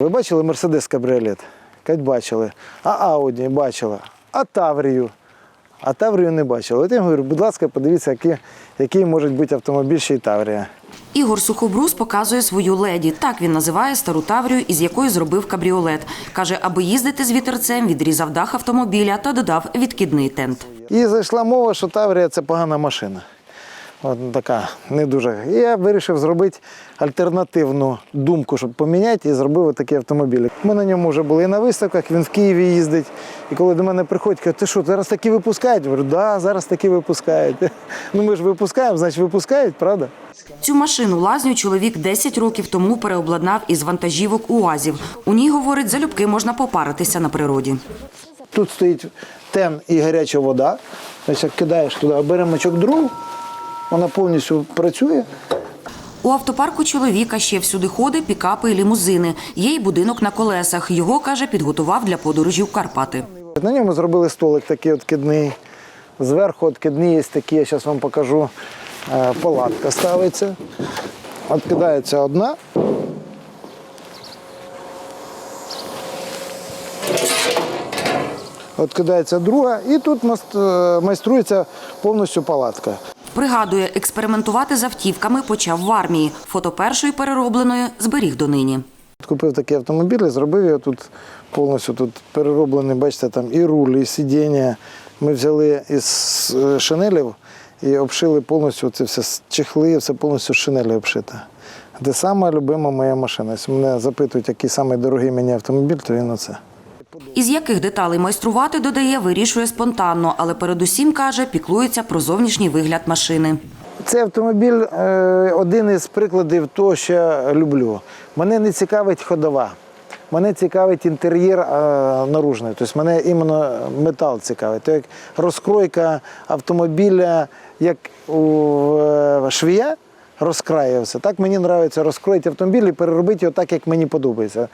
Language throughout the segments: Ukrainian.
Ви бачили Мерседес кабріолет? Кать бачили. А Ауді бачила. А Таврію. А Таврію не бачили. От я говорю, будь ласка, подивіться, які, який може бути автомобіль ще й Таврія. Ігор Сухобрус показує свою леді. Так він називає стару Таврію, із якої зробив кабріолет. Каже, аби їздити з вітерцем, відрізав дах автомобіля та додав відкидний тент. І зайшла мова, що Таврія це погана машина. От така не дуже. І я вирішив зробити альтернативну думку, щоб поміняти, і зробив такий автомобіль. Ми на ньому вже були і на виставках, він в Києві їздить. І коли до мене приходять, кажуть, ти що, зараз такі випускають? Я говорю, да, зараз такі випускають. Ну ми ж випускаємо, значить випускають, правда? Цю машину лазню чоловік 10 років тому переобладнав із вантажівок УАЗів. У ній, говорить, залюбки можна попаритися на природі. Тут стоїть тен і гаряча вода. Ось як кидаєш туди оберемочок дров, вона повністю працює. У автопарку чоловіка ще всюди ходи, пікапи і лімузини. Є й будинок на колесах. Його, каже, підготував для подорожі в Карпати. На ньому зробили столик такий откидний. Зверху откидні є такі, я зараз вам покажу. Е, Палатка ставиться. Откидається одна. Откидається друга, і тут е, майструється повністю палатка. Пригадує, експериментувати з автівками почав в армії. Фото першої переробленої зберіг донині. Купив такий автомобіль і зробив його тут повністю тут перероблений, бачите, там і руль, і сидіння. Ми взяли із е, шинелів і обшили повністю це все чехли, все повністю з шинелі обшите. Це сама любима моя машина. Якщо мене запитують, який самий дорогий мені автомобіль, то він оце. Із яких деталей майструвати, додає, вирішує спонтанно, але передусім, каже, піклується про зовнішній вигляд машини. Цей автомобіль е, один із прикладів того, що я люблю. Мене не цікавить ходова. Мене цікавить інтер'єр е, наружний. Тобто мене іменно метал цікавить. То як розкройка автомобіля, як у е, швія розкраювався, так мені подобається розкроїти автомобіль і переробити його так, як мені подобається.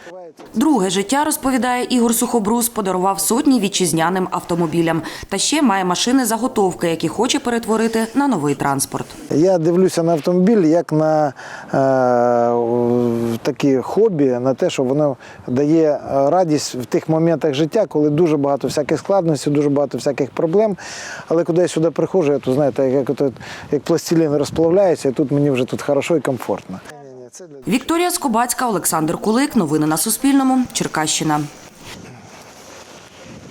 Друге життя, розповідає Ігор Сухобрус, подарував сотні вітчизняним автомобілям. Та ще має машини заготовки, які хоче перетворити на новий транспорт. Я дивлюся на автомобіль як на е, таке хобі, на те, що воно дає е, радість в тих моментах життя, коли дуже багато всяких складностей, дуже багато всяких проблем. Але коли я сюди приходжу, я тут, знаєте, як, як, як пластилін розплавляється, і тут мені вже тут хорошо і комфортно. Вікторія Скобацька, Олександр Кулик. Новини на Суспільному. Черкащина.